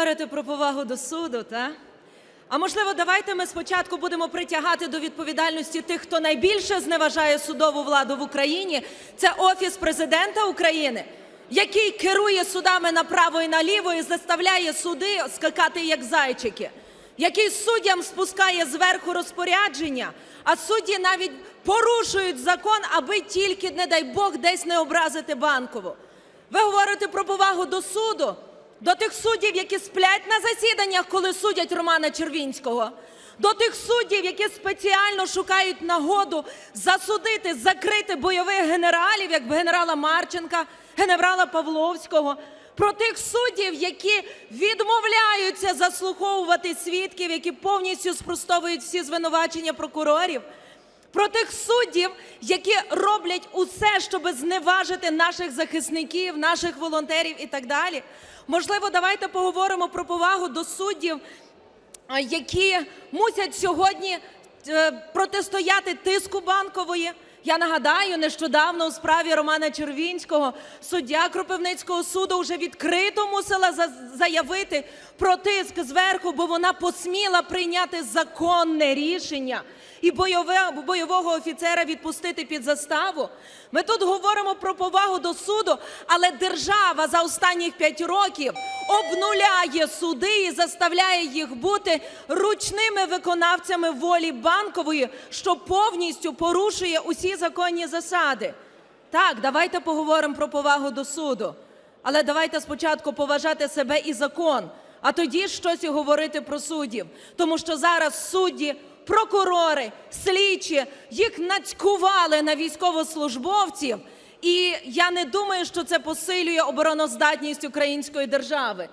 говорите про повагу до суду, та? А можливо, давайте ми спочатку будемо притягати до відповідальності тих, хто найбільше зневажає судову владу в Україні. Це Офіс президента України, який керує судами направо і наліво і заставляє суди скакати як зайчики, який суддям спускає зверху розпорядження, а судді навіть порушують закон, аби тільки, не дай Бог, десь не образити банкову. Ви говорите про повагу до суду, до тих суддів, які сплять на засіданнях, коли судять Романа Червінського, до тих суддів, які спеціально шукають нагоду засудити, закрити бойових генералів, як генерала Марченка, генерала Павловського. Про тих суддів, які відмовляються заслуховувати свідків, які повністю спростовують всі звинувачення прокурорів про тих суддів, які роблять усе, щоб зневажити наших захисників, наших волонтерів і так далі. Можливо, давайте поговоримо про повагу до суддів, які мусять сьогодні е, протистояти тиску банкової. Я нагадаю, нещодавно у справі Романа Червінського суддя Кропивницького суду вже відкрито мусила за- заявити про тиск зверху, бо вона посміла прийняти законне рішення і бойове, бойового офіцера відпустити під заставу. Ми тут говоримо про повагу до суду, але держава за останніх п'ять років обнуляє суди і заставляє їх бути ручними виконавцями волі банкової, що повністю порушує усі законні засади. Так, давайте поговоримо про повагу до суду, але давайте спочатку поважати себе і закон, а тоді щось і говорити про суддів. Тому що зараз судді, прокурори, слідчі їх нацькували на військовослужбовців. І я не думаю, що це посилює обороноздатність української держави.